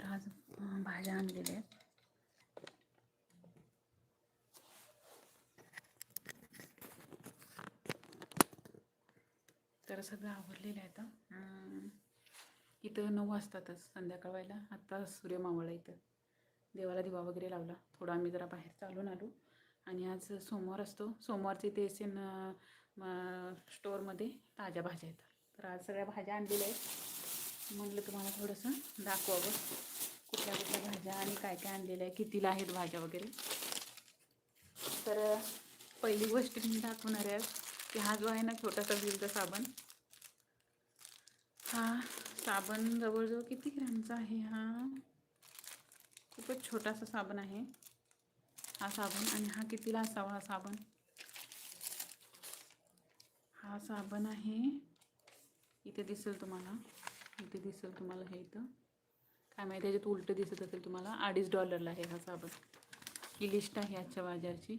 तर आज भाज्या आणलेल्या आहेत. तर सगळं आवडलेलं आहे आता. इथं नऊ वाजतातच संध्याकाळ व्हायला. आत्ता सूर्य मावळला इथं. देवाला दिवा वगैरे लावला. थोडं आम्ही जरा बाहेर चालून आलो. आणि आज सोमवार असतो. सोमवारचे ते एस स्टोअरमध्ये ताज्या भाज्या येतात तर आज सगळ्या भाज्या आणलेल्या आहेत. म्हणलं तुम्हाला थोडंसं दाखवावं कुठल्या कुठल्या भाज्या आणि काय काय आणलेल्या आहे कितीला आहेत भाज्या वगैरे. तर पहिली गोष्ट मी दाखवणार आहे की हा जो आहे ना छोटासा विलचा साबण हा साबण जवळजवळ किती ग्रॅमचा आहे हा? खूपच छोटासा साबण आहे हा साबण आणि हा कितीला असावा हा साबण? हा साबण आहे इथे दिसेल तुम्हाला. इथे दिसेल तुम्हाला हे इथं. काय माहिती त्याच्यात उलटं दिसत असेल तुम्हाला. अडीच डॉलरला आहे हा साबण. ही लिस्ट आहे आजच्या बाजारची.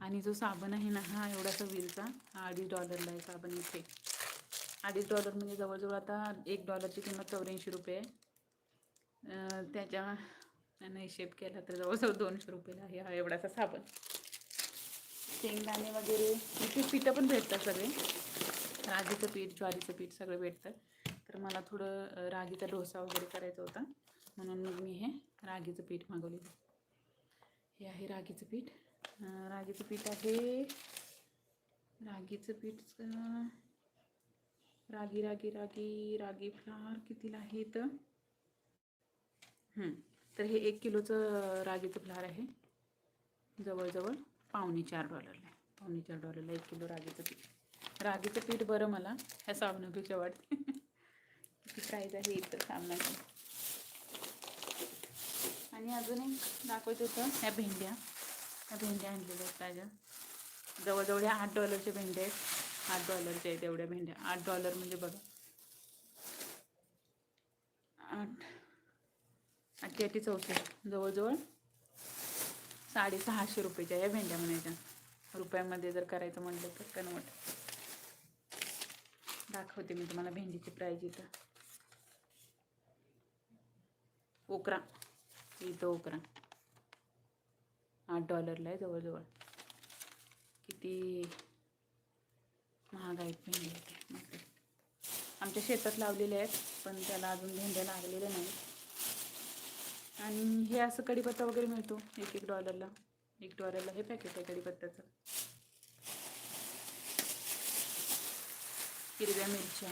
आणि जो साबण आहे ना हा एवढासा विलचा. हा अडीच डॉलरला आहे साबण इथे. अडीच डॉलर म्हणजे जवळजवळ आता एक डॉलरची किंमत चौऱ्याऐंशी रुपये आहे. त्याच्या हिशेब केला तर जवळजवळ दोनशे रुपयाला आहे हा एवढासा साबण. शेंगदाणे वगैरे इथे पिठं पण भेटतात सगळे. राजीचं पीठ ज्वारीचं पीठ सगळं भेटतं. तर मला थोडं रागीचा डोसा वगैरे करायचा होता. म्हणून मग मी हे रागीचं पीठ मागवलेलं. हे आहे रागीचं पीठ. रागीचं पीठ आहे रागीचं पीठ रागी रागी रागी रागी फ्लार कितीला आहे तर तर हे एक किलोचं रागीचं फ्लार आहे. जवळजवळ पावणे चार डॉलरला आहे. पावणे चार डॉलरला एक किलो रागीचं पीठ. रागीचं पीठ बरं मला ह्या साबणापेक्षा वाटते किती प्राईज आहे इथं साबणाची आणि अजून एक दाखवत होतं ह्या भेंड्या. ह्या भेंड्या आणलेल्या आहेत ताज्या. जवळजवळ ह्या आठ डॉलरच्या भेंड्या आहेत. आठ डॉलरच्या आहेत एवढ्या भेंड्या. आठ डॉलर म्हणजे बघा. आठ. आठशे चौसष्ट. जवळजवळ साडेसहाशे रुपयेच्या या भेंड्या म्हणायच्या. रुपयामध्ये जर करायचं म्हटलं तर कन्वर्ट दाखवते मी तुम्हाला भेंडीची प्राईज इथं. ओकरा इथं ओकरा आठ डॉलरला आहे जवळजवळ. किती? महाग आहेत भेंडी इथे. आमच्या शेतात लावलेले आहेत पण त्याला अजून भेंड्या लागलेल्या नाहीत. आणि हे असं कढीपत्ता वगैरे मिळतो एक एक डॉलरला एक डॉलरला हे पॅकेट आहे कढीपत्त्याचं. हिरव्या मिरच्या.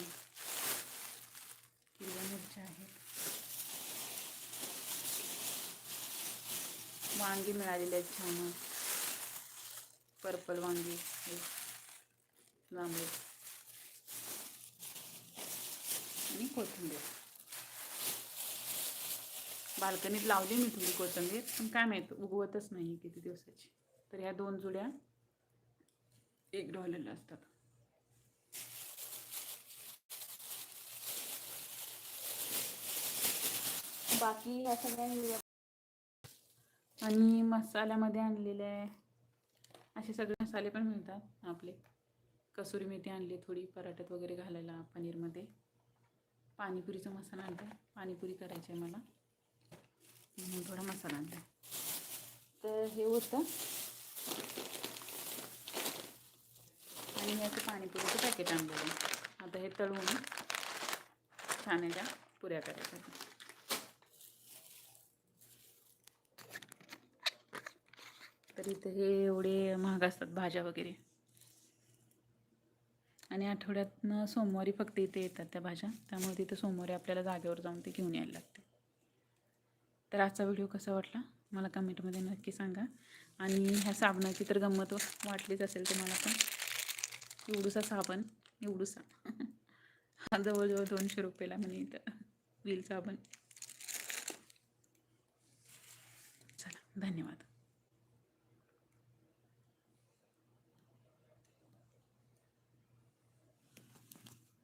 हिरव्या मिरच्या आहेत. वांगी मिळालेले आहेत छान. पर्पल वांगी हे. जांभळे आणि कोथिंबीर. बाल्कनीत लावली मी थोडी कोथिंबीर पण काय माहीत उगवतच नाही किती दिवसाची. तर ह्या दोन जुड्या एक डॉलरला असतात. बाकी ह्या सगळ्या आणि मसाल्यामध्ये आणलेले आहे. असे सगळे मसाले पण मिळतात आपले. कसुरी मेथी आणली थोडी पराठ्यात वगैरे घालायला पनीरमध्ये. पाणीपुरीचा मसाला आणला पाणीपुरी करायची आहे मला. म्हणून थोडा मसाला आणला तर हे होतं. आणि याचं पाणीपुरीचं पॅकेट आणलेलं आहे. आता हे तळून छान पुऱ्या करायच्या तर हे एवढे महाग असतात भाज्या वगैरे. आणि आठवड्यातनं सोमवारी फक्त इथे येतात त्या भाज्या. त्यामुळे तिथं सोमवारी आपल्याला जागेवर जाऊन ते घेऊन यायला लागते. तर आजचा व्हिडिओ कसा वाटला? मला कमेंटमध्ये नक्की सांगा. आणि ह्या साबणाची तर गंमत वाटलीच असेल तुम्हाला पण. एवढूसा साबण एवढूसा. हा जवळजवळ दोनशे रुपयेला म्हणे इथं. व्हील साबण. चला धन्यवाद.